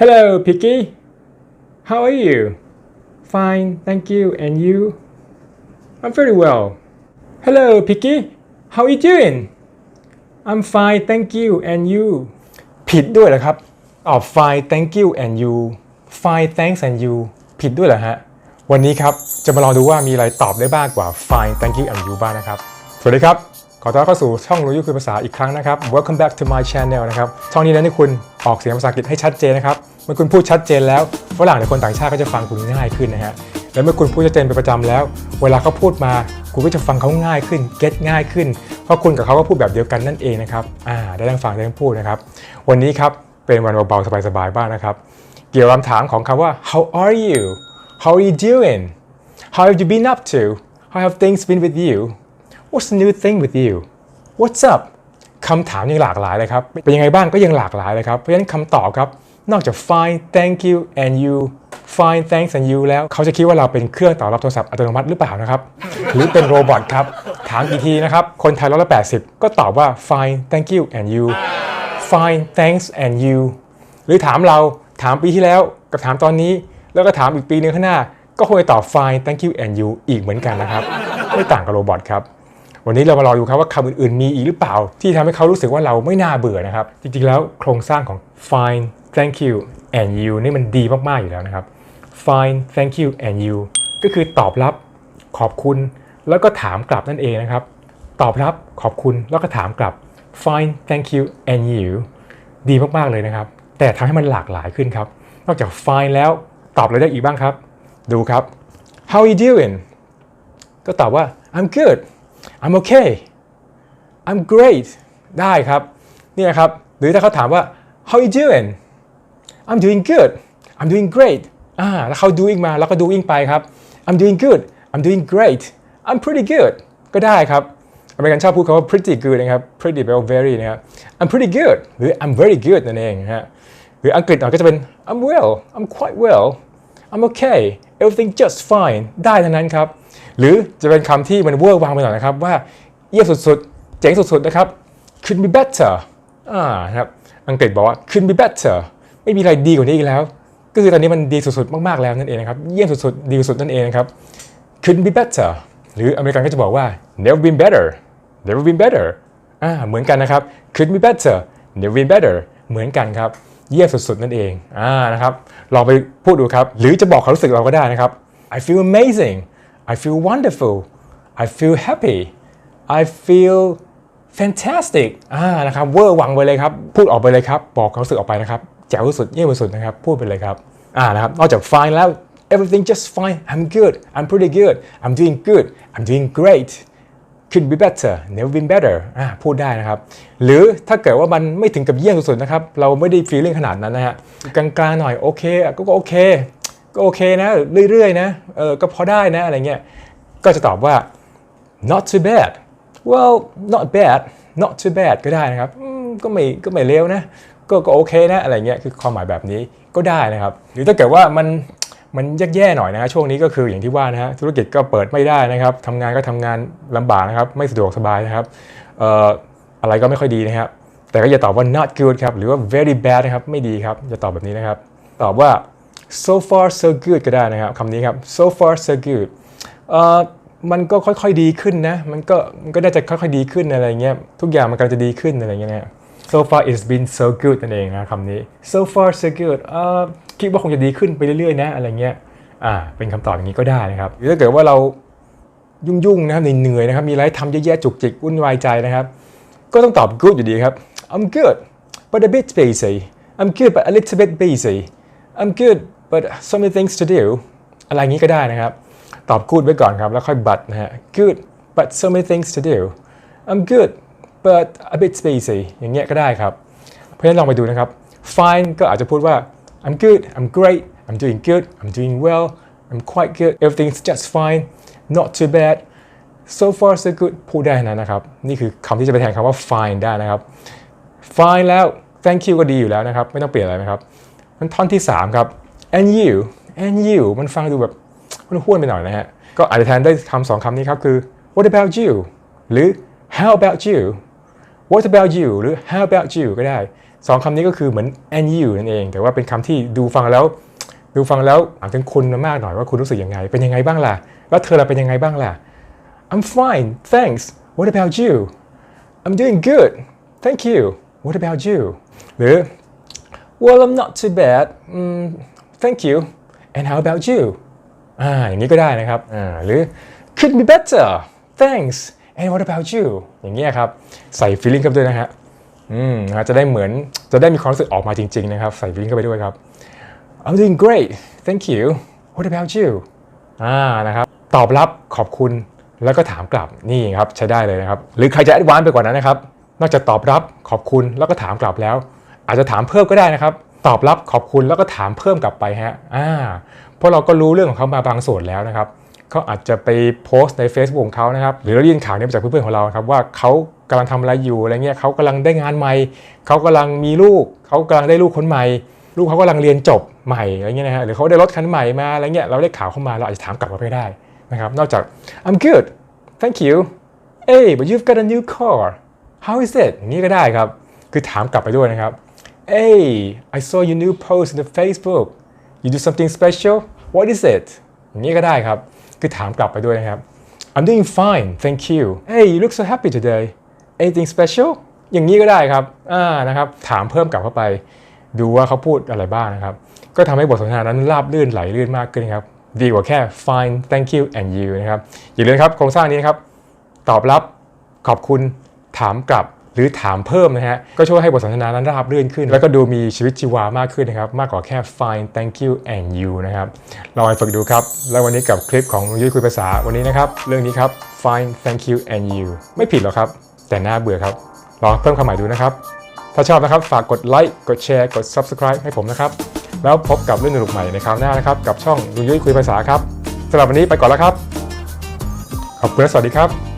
Hello, Picky. How are you? Fine, thank you. And you? I'm very well. Hello, Picky. How are you doing? I'm fine, thank you. And you? ผิดด้วยเหรอครับตอบ fine thank you and you fine thanks and you ผิดด้วยเหรอฮะ วันนี้ครับ จะมาลองดูว่ามีอะไรตอบได้บ้างกว่า fine thank you and you บ้างนะครับ สวัสดีครับ ขอต้อนรับเข้าสู่ช่องรู้ยุคุยภาษาอีกครั้งนะครับ Welcome back to my channel นะครับ ช่องนี้นั้นให้คุณออกเสียงภาษาอังกฤษให้ชัดเจนนะครับ เมื่อคุณพูดชัดเจนแล้วฝรั่งหรือคนต่างชาติก็จะฟังคุณง่ายขึ้นนะฮะ และเมื่อคุณพูดชัดเจนเป็นประจำแล้ว เวลาเขาพูดมาคุณก็จะฟังเขาง่ายขึ้น get ง่ายขึ้น เพราะคุณกับเขาก็พูดแบบเดียวกันนั่นเองนะครับ อ่า ได้ทั้งฟังได้ทั้งพูดนะครับ วันนี้ครับ เป็นวันเบาๆสบายๆบ้างนะครับ เกี่ยวกับคำถามของคำว่า how are you how are you doing how have you been up to how have things been with you what's the new thing with you what's up คำถามยังหลากหลายเลยครับ เป็นยังไงบ้างก็ยังหลากหลายเลยครับ เพราะฉะนั้นคำตอบครับ นอกจาก fine thank you and you fine thanks and you แล้วเขาจะคิดว่าเราเป็นเครื่องตอบรับโทรศัพท์อัตโนมัติหรือเปล่านะครับ หรือเป็นโรบอทครับ ถามกี่ทีนะครับ คนไทยร้อยละ80ก็ตอบว่า fine thank you and you fine thanks and you หรือถามเราถามปีที่แล้วกับถามตอนนี้ แล้วก็ถามอีกปีนึงข้างหน้า ก็คงจะตอบ fine thank you and you อีกเหมือนกันนะครับ ไม่ต่างกับโรบอทครับ วันนี้เรามารอดูครับว่าคำอื่นๆ มีอีกหรือเปล่า ที่ทำให้เขารู้สึกว่าเราไม่น่าเบื่อนะครับ จริงๆแล้วโครงสร้างของ fine thank you and you นี่มันดีมาก ๆ อยู่แล้วนะครับ fine thank you and you ก็คือตอบรับขอบคุณ แล้วก็ถามกลับนั่นเองนะครับ ตอบรับขอบคุณแล้วก็ถามกลับ fine thank you and you ดีมาก ๆ เลยนะครับ แต่ทำให้มันหลากหลายขึ้นครับ นอกจาก fine แล้วตอบอะไรได้อีกบ้างครับ ดูครับ how are you doing ก็ตอบว่า I'm good I'm okay I'm great ได้ครับนี่นะครับหรือถ้าเขาถามว่า how you doing I'm doing good I'm doing great อ่าแล้วเขา doing มาแล้วก็ doing ไปครับ I'm doing good I'm doing great I'm pretty good ก็ได้ครับอเมริกันชอบพูดคำว่า pretty good นะครับ pretty แปลว่า very นะครับ I'm pretty good หรือ I'm very good นั่นเองฮะหรืออังกฤษก็จะเป็น I'm well I'm quite well I'm okay everything just fine ได้ทั้งนั้นครับ หรือจะเป็นคำที่มันเวอร์วางไปหน่อยนะครับว่าเยี่ยมสุดๆ เจ๋งสุดๆนะครับ could be better อ่านะครับอังกฤษบอกว่า could be better ไม่มีอะไรดีกว่านี้อีกแล้ว ก็คือตอนนี้มันดีสุดๆ มากๆแล้วนั่นเองนะครับ เยี่ยมสุดๆ ดีสุดนั่นเองนะครับ could be better หรืออเมริกันก็จะบอกว่า never been better never been better อ่าเหมือนกันนะครับ could be better never been better เหมือนกันครับ เยี่ยมสุดๆ นั่นเองอ่านะครับลองไปพูดดูครับ หรือจะบอกความรู้สึกเราก็ได้นะครับ I feel amazing I feel wonderful I feel happy I feel fantastic อ่านะครับเวอร์วังไปเลยครับพูดออกไปเลยครับบอกความรู้สึกออกไปนะครับแจ๋วสุดเยี่ยมสุดนะครับพูดไปเลยครับอ่านะครับนอกจาก fine แล้ว everything just fine I'm good I'm pretty good I'm doing good I'm doing great could be better never been better อ่าพูดได้นะครับ หรือถ้าเกิดว่ามันไม่ถึงกับเยี่ยมสุดๆนะครับ เราไม่ได้ feeling ขนาดนั้นนะฮะกลางๆหน่อยโอเคก็โอเค ก็โอเคนะ เรื่อยๆนะเออก็พอได้นะอะไรเงี้ยก็จะตอบว่า not too bad well not bad not too bad ก็ได้นะครับก็ไม่ก็ไม่เลวนะก็ก็โอเคนะอะไรเงี้ยคือความหมายแบบนี้ก็ได้นะครับ หรือถ้าเกิดว่ามันมันแย่ๆหน่อยนะช่วงนี้ก็คืออย่างที่ว่านะฮะธุรกิจก็เปิดไม่ได้นะครับทำงานก็ทำงานลำบากนะครับ ไม่สะดวกสบายนะครับเอ่ออะไรก็ไม่ค่อยดีนะครับ แต่ก็อย่าตอบว่า not good ครับหรือว่า very bad นะครับไม่ดีครับอย่าตอบแบบนี้นะครับ ตอบว่า so far so good ก็ได้นะครับคำนี้ครับ so far so good อ่อมันก็ค่อยๆดีขึ้นนะ มันก็มันก็น่าจะค่อยๆดีขึ้นอะไรเงี้ย ทุกอย่างมันกำลังจะดีขึ้นอะไรเงี้ยนะ so far it's been so good นั่นเองนะคำนี้ so far so good อ่อคิดว่าคงจะดีขึ้นไปเรื่อยๆนะอะไรเงี้ย อ่า เป็นคำตอบอย่างนี้ก็ได้นะครับ หรือถ้าเกิดว่าเรายุ่งๆนะครับเหนื่อยๆนะครับ มีอะไรทำเยอะแยะจุกจิกวุ่นวายใจนะครับ ก็ต้องตอบ good อยู่ดีครับ I'm good but a bit busy I'm good but a little bit busy I'm good but so many things to do อะไรอย่างนี้ก็ได้นะครับ ตอบ good ไว้ก่อนครับ แล้วค่อย but นะฮะ good but so many things to do I'm good but a bit busy อย่างเงี้ยก็ได้ครับ เพราะฉะนั้นลองไปดูนะครับ fine ก็อาจจะพูดว่า I'm good I'm great I'm doing good I'm doing well I'm quite good everything's just fine not too bad so far so good พูดได้นะนะครับ นี่คือคำที่จะไปแทนคำว่า fine ได้นะครับ fine แล้ว thank you ก็ดีอยู่แล้วนะครับ ไม่ต้องเปลี่ยนอะไรนะครับมันท่อนที่ 3 ครับ and you and you มันฟังดูแบบมันห้วนไปหน่อยนะฮะ ก็อาจจะแทนได้คำสองคำนี้ครับคือ what about you หรือ how about you what about you หรือ how about you ก็ได้สองคำนี้ก็คือเหมือน and you นั่นเอง แต่ว่าเป็นคำที่ดูฟังแล้ว ดูฟังแล้วถามถึงคุณมากหน่อยว่าคุณรู้สึกยังไง เป็นยังไงบ้างล่ะ แล้วเธอเราเป็นยังไงบ้างล่ะ I'm fine thanks what about you I'm doing good thank you what about you หรือ well I'm not too bad mm, thank you and how about you อ่าอย่างนี้ก็ได้นะครับอ่าหรือ could be better thanks and what about you อย่างเงี้ยครับ ใส่ feeling เข้าไปด้วยนะฮะอืมนะจะได้เหมือนจะได้มีความรู้สึกออกมาจริง ๆ นะครับ ใส่ feeling เข้าไปด้วยครับ I'm doing great thank you what about you อ่านะครับตอบรับขอบคุณแล้วก็ถามกลับนี่ครับใช้ได้เลยนะครับ หรือใครจะแอดวานซ์ไปกว่านั้นนะครับ นอกจากตอบรับขอบคุณแล้วก็ถามกลับแล้ว อาจจะถามเพิ่มก็ได้นะครับ ตอบรับขอบคุณแล้วก็ถามเพิ่มกลับไปฮะอ่าเพราะเราก็รู้เรื่องของเขามาบางส่วนแล้วนะครับเขาอาจจะไปโพสต์ใน Facebook ของเขานะครับหรือเราได้ยินข่าวนี้มาจากเพื่อนๆของเราครับว่าเขากำลังทำอะไรอยู่อะไรเงี้ยเขากำลังได้งานใหม่เขากำลังมีลูกเขากำลังได้ลูกคนใหม่ ลูกเขากำลังเรียนจบใหม่อะไรเงี้ยนะฮะหรือเขาได้รถคันใหม่มาอะไรเงี้ยเราได้ข่าวเข้ามาเราอาจจะถามกลับมาไปได้นะครับนอกจาก I'm good thank you hey but you've got a new car how is it อย่างนี้ก็ได้ครับ คือถามกลับไปด้วยนะครับ hey I saw your new post on the Facebook you do something special what is it อย่างนี้ก็ได้ครับ คือถามกลับไปด้วยนะครับ I'm doing fine thank you hey you look so happy today anything special อย่างนี้ก็ได้ครับ อ่า นะครับ ถามเพิ่มกลับเข้าไป ดูว่าเขาพูดอะไรบ้างนะครับ ก็ทำให้บทสนทนานั้นราบลื่นไหลลื่นมากขึ้นครับ ดีกว่าแค่ fine thank you and you นะครับ อย่าลืมครับ โครงสร้างนี้นะครับ ตอบรับ ขอบคุณ ถามกลับ หรือถามเพิ่มนะฮะ ก็ช่วยให้บทสนทนานั้นราบรื่นขึ้น แล้วก็ดูมีชีวิตชีวามากขึ้นนะครับ มากกว่าแค่ fine thank you and you นะครับลองไปฝึกดูครับ แล้ววันนี้กับคลิปของยุ้ยคุยภาษาวันนี้นะครับ เรื่องนี้ครับ fine thank you and you ไม่ผิดหรอกครับ แต่น่าเบื่อครับลองเพิ่มคำใหม่ดูนะครับ ถ้าชอบนะครับฝากกดไลค์กดแชร์กด subscribe ให้ผมนะครับแล้วพบกับเรื่องสนุกใหม่ในคราวหน้านะครับกับช่องยุ้ยคุยภาษาครับสำหรับวันนี้ไปก่อนแล้วครับ ขอบคุณและสวัสดีครับ